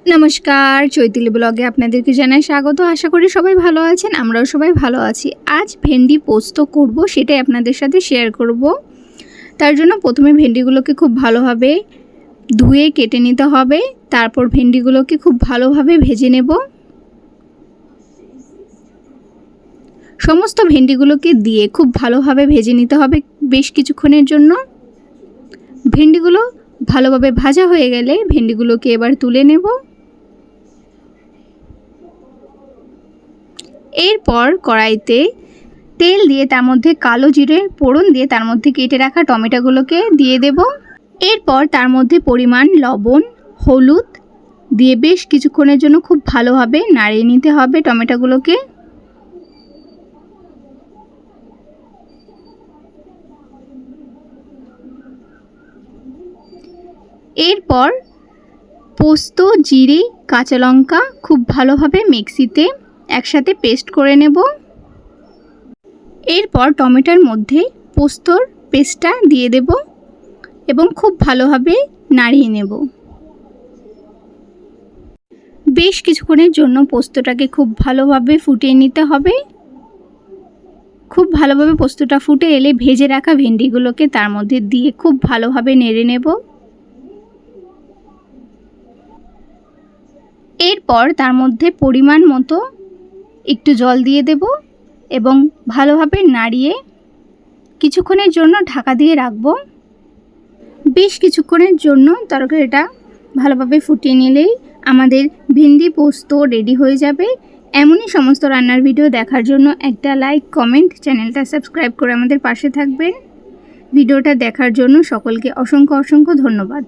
নমস্কার, চৈতিলি ব্লগে আপনাদেরকে জানাই স্বাগত। আশা করি সবাই ভালো আছেন, আমরাও সবাই ভালো আছি। আজ ভেন্ডি পোস্ত করব, সেটাই আপনাদের সাথে শেয়ার করব। তার জন্য প্রথমে ভেন্ডিগুলোকে খুব ভালোভাবে ধুয়ে কেটে নিতে হবে। তারপর ভেন্ডিগুলোকে খুব ভালোভাবে ভেজে নেব। সমস্ত ভেন্ডিগুলোকে দিয়ে খুব ভালোভাবে ভেজে নিতে হবে বেশ কিছুক্ষণের জন্য। ভেন্ডিগুলো ভালোভাবে ভাজা হয়ে গেলে ভেন্ডিগুলোকে এবার তুলে নেব। এরপর কড়াইতে তেল দিয়ে তার মধ্যে কালো জিরে পোড়ন দিয়ে তার মধ্যে কেটে রাখা টমেটোগুলোকে দিয়ে দেব। এরপর তার মধ্যে পরিমাণ লবণ, হলুদ দিয়ে বেশ কিছুক্ষণের জন্য খুব ভালোভাবে নাড়িয়ে নিতে হবে টমেটোগুলোকে। এরপর পোস্ত, জিরে, কাঁচা লঙ্কা খুব ভালোভাবে মিক্সিতে একসাথে পেস্ট করে নেব। এরপর টমেটোর মধ্যে পোস্তর পেস্টটা দিয়ে দেব এবং খুব ভালোভাবে নাড়িয়ে নেব। বেশ কিছুক্ষণের জন্য পোস্তটাকে খুব ভালোভাবে ফুটিয়ে নিতে হবে। খুব ভালোভাবে পোস্তটা ফুটে এলে ভেজে রাখা ভেন্ডিগুলোকে তার মধ্যে দিয়ে খুব ভালোভাবে নেড়ে নেব। এরপর তার মধ্যে পরিমাণ মতো একটু জল দিয়ে দেব এবং ভালোভাবে নাড়িয়ে কিছুক্ষণের জন্য ঢাকা দিয়ে রাখব। বেশ কিছুক্ষণের জন্য তরকারিটা ভালোভাবে ফুটিয়ে নিলেই আমাদের ভিন্ডি পোস্ত রেডি হয়ে যাবে। এমনই সমস্ত রান্নার ভিডিও দেখার জন্য একটা লাইক, কমেন্ট, চ্যানেলটা সাবস্ক্রাইব করে আমাদের পাশে থাকবেন। ভিডিওটা দেখার জন্য সকলকে অসংখ্য অসংখ্য ধন্যবাদ।